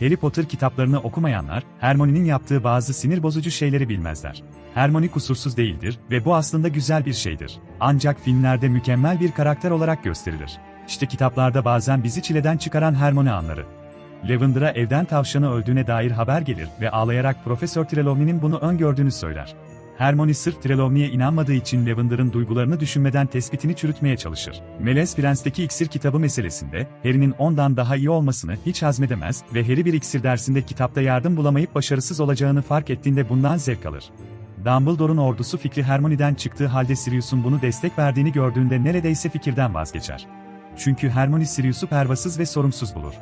Harry Potter kitaplarını okumayanlar, Hermione'nin yaptığı bazı sinir bozucu şeyleri bilmezler. Hermione kusursuz değildir ve bu aslında güzel bir şeydir. Ancak filmlerde mükemmel bir karakter olarak gösterilir. İşte kitaplarda bazen bizi çileden çıkaran Hermione anları. Lavender'a evden tavşanı öldüğüne dair haber gelir ve ağlayarak Profesör Trelawney'nin bunu öngördüğünü söyler. Hermione sırf Trelawney'e inanmadığı için Lavender'ın duygularını düşünmeden tespitini çürütmeye çalışır. Melez Prens'teki iksir kitabı meselesinde, Harry'nin ondan daha iyi olmasını hiç hazmedemez ve Harry bir iksir dersinde kitapta yardım bulamayıp başarısız olacağını fark ettiğinde bundan zevk alır. Dumbledore'un ordusu fikri Hermione'den çıktığı halde Sirius'un bunu destek verdiğini gördüğünde neredeyse fikirden vazgeçer. Çünkü Hermione Sirius'u pervasız ve sorumsuz bulur.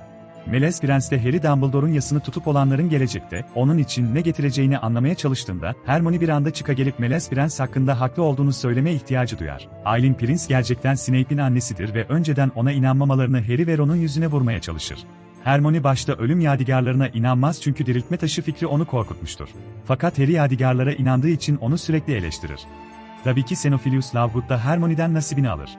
Melez Prens de Harry Dumbledore'un yasını tutup olanların gelecekte, onun için ne getireceğini anlamaya çalıştığında, Hermione bir anda çıka gelip Melez Prens hakkında haklı olduğunu söylemeye ihtiyacı duyar. Aileen Prince gerçekten Snape'in annesidir ve önceden ona inanmamalarını Harry ve Ron'un yüzüne vurmaya çalışır. Hermione başta ölüm yadigarlarına inanmaz çünkü diriltme taşı fikri onu korkutmuştur. Fakat Harry yadigarlara inandığı için onu sürekli eleştirir. Tabii ki Xenophilius Lovegood da Hermione'den nasibini alır.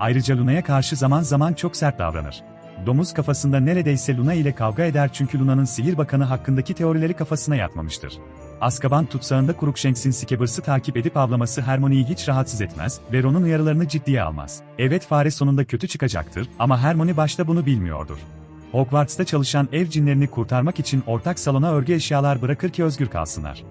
Ayrıca Luna'ya karşı zaman zaman çok sert davranır. Domuz kafasında neredeyse Luna ile kavga eder çünkü Luna'nın sihir bakanı hakkındaki teorileri kafasına yatmamıştır. Azkaban tutsağında Crookshanks'in Skibbers'ı takip edip avlaması Hermione'yi hiç rahatsız etmez ve Ron'un uyarılarını ciddiye almaz. Evet fare sonunda kötü çıkacaktır ama Hermione başta bunu bilmiyordur. Hogwarts'ta çalışan ev cinlerini kurtarmak için ortak salona örgü eşyalar bırakır ki özgür kalsınlar.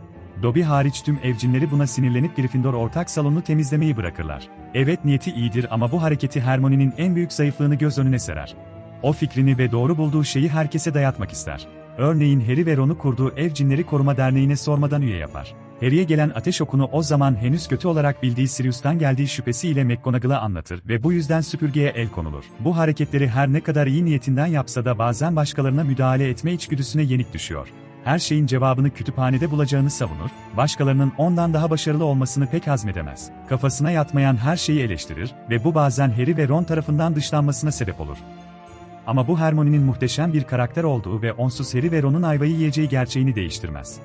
Dobby hariç tüm evcinleri buna sinirlenip Gryffindor ortak salonu temizlemeyi bırakırlar. Evet niyeti iyidir ama bu hareketi Hermione'nin en büyük zayıflığını göz önüne serer. O fikrini ve doğru bulduğu şeyi herkese dayatmak ister. Örneğin Harry ve Ron'u kurduğu Ev Cinleri Koruma Derneği'ne sormadan üye yapar. Harry'e gelen ateş okunu o zaman henüz kötü olarak bildiği Sirius'tan geldiği şüphesiyle McGonagall'a anlatır ve bu yüzden süpürgeye el konulur. Bu hareketleri her ne kadar iyi niyetinden yapsa da bazen başkalarına müdahale etme içgüdüsüne yenik düşüyor. Her şeyin cevabını kütüphanede bulacağını savunur, başkalarının ondan daha başarılı olmasını pek hazmedemez. Kafasına yatmayan her şeyi eleştirir ve bu bazen Harry ve Ron tarafından dışlanmasına sebep olur. Ama bu Hermione'nin muhteşem bir karakter olduğu ve onsuz Harry ve Ron'un ayvayı yiyeceği gerçeğini değiştirmez.